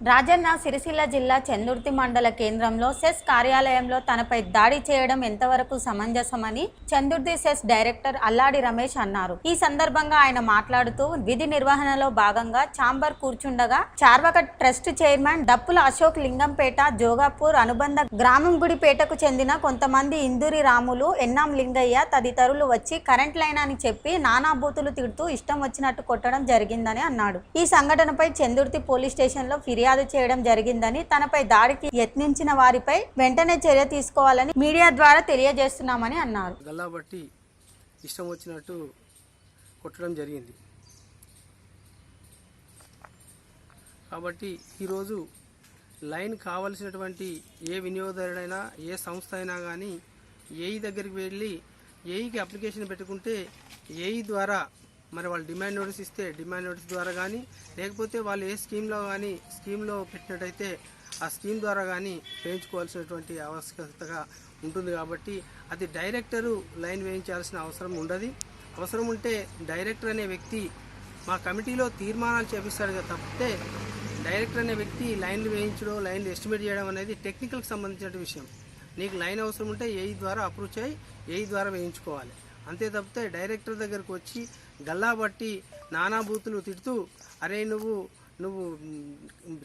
రాజన్న సిరిసిల్ల జిల్లా చందుర్తి మండల కేంద్రంలో సెస్ కార్యాలయంలో తనపై దాడి చేయడం ఎంతవరకు సమంజసమని చందుర్తి సెస్ డైరెక్టర్ అల్లాడి రమేష్ అన్నారు. ఈ సందర్భంగా ఆయన మాట్లాడుతూ విధి నిర్వహణలో భాగంగా చాంబర్ కూర్చుండగా చార్వక ట్రస్ట్ చైర్మన్ దప్పుల అశోక్ లింగంపేట జోగాపూర్ అనుబంధ గ్రామం గుడిపేటకు చెందిన కొంతమంది ఇందూరి రాములు ఎన్నాం లింగయ్య తదితరులు వచ్చి కరెంట్ లైన్ అని చెప్పి నానా బూతులు తిడుతూ ఇష్టం వచ్చినట్టు కొట్టడం జరిగిందని అన్నాడు. ఈ సంఘటనపై చందుర్తి పోలీస్ స్టేషన్లో ఫిర్యాదు ఫిర్యాదు చేయడం జరిగిందని తనపై దాడికి యత్నించిన వారిపై వెంటనే చర్య తీసుకోవాలని మీడియా ద్వారా తెలియజేస్తున్నామని అన్నారు. గల్లా ఇష్టం వచ్చినట్టు కొట్టడం జరిగింది. కాబట్టి ఈరోజు లైన్ కావలసినటువంటి ఏ వినియోగదారుడైనా ఏ సంస్థ అయినా కానీ ఏఈ దగ్గరికి వెళ్ళి ఏఈకి అప్లికేషన్ పెట్టుకుంటే ఏఈ ద్వారా మరి వాళ్ళు డిమాండ్ నోటీస్ ఇస్తే డిమాండ్ నోటీస్ ద్వారా కానీ లేకపోతే వాళ్ళు ఏ స్కీమ్లో కానీ స్కీమ్లో పెట్టినట్టయితే ఆ స్కీమ్ ద్వారా కానీ వేయించుకోవాల్సినటువంటి ఆవశ్యకతగా ఉంటుంది కాబట్టి అది డైరెక్టరు లైన్ వేయించాల్సిన అవసరం ఉండదు. అవసరం ఉంటే డైరెక్టర్ అనే వ్యక్తి మా కమిటీలో తీర్మానాలు చేపిస్తాడు కదా తప్పితే డైరెక్టర్ అనే వ్యక్తి లైన్లు వేయించడం లైన్లు ఎస్టిమేట్ చేయడం అనేది టెక్నికల్కి సంబంధించిన విషయం. నీకు లైన్ అవసరం ఉంటే ఏఈ ద్వారా అప్రూవ్ చేయి ఏఈ ద్వారా వేయించుకోవాలి. అంతే తప్పితే డైరెక్టర్ దగ్గరకు వచ్చి గల్లా బట్టి నానా బూతులు తిడుతూ అరే నువ్వు నువ్వు మ్,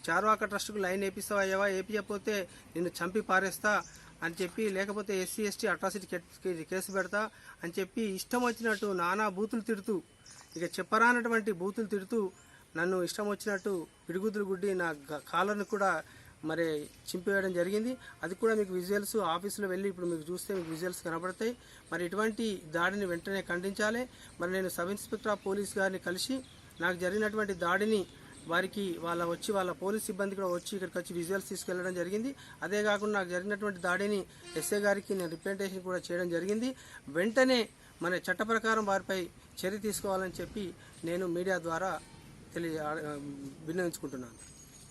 చార్వాక ట్రస్ట్కు లైన్ వేపిస్తావా అయ్యావా వేపించకపోతే నిన్ను చంపి పారేస్తా అని చెప్పి లేకపోతే ఎస్సీ ఎస్టీ అట్రాసిటీ కేసు పెడతా అని చెప్పి ఇష్టం వచ్చినట్టు నానా బూతులు తిడుతూ ఇక చెప్పరానటువంటి బూతులు తిడుతూ నన్ను ఇష్టం వచ్చినట్టు పిడుగుదులు గుడ్డి నా కాలర్ను కూడా మరి చింపివేయడం జరిగింది. అది కూడా మీకు విజువల్స్ ఆఫీసులో వెళ్ళి ఇప్పుడు మీకు చూస్తే మీకు విజువల్స్ కనబడతాయి మరి ఇటువంటి దాడిని వెంటనే ఖండించాలి. మరి నేను సబ్ ఇన్స్పెక్టర్ ఆఫ్ పోలీస్ గారిని కలిసి నాకు జరిగినటువంటి దాడిని వారికి వాళ్ళ వచ్చి వాళ్ళ పోలీస్ సిబ్బంది కూడా వచ్చి ఇక్కడికి వచ్చి విజువల్స్ తీసుకెళ్ళడం జరిగింది. అదే కాకుండా నాకు జరిగినటువంటి దాడిని ఎస్ఏ గారికి నేను రిప్రజెంటేషన్ కూడా చేయడం జరిగింది. వెంటనే మన చట్ట ప్రకారం వారిపై చర్య తీసుకోవాలని చెప్పి నేను మీడియా ద్వారా తెలియ వినియోగించుకుంటున్నాను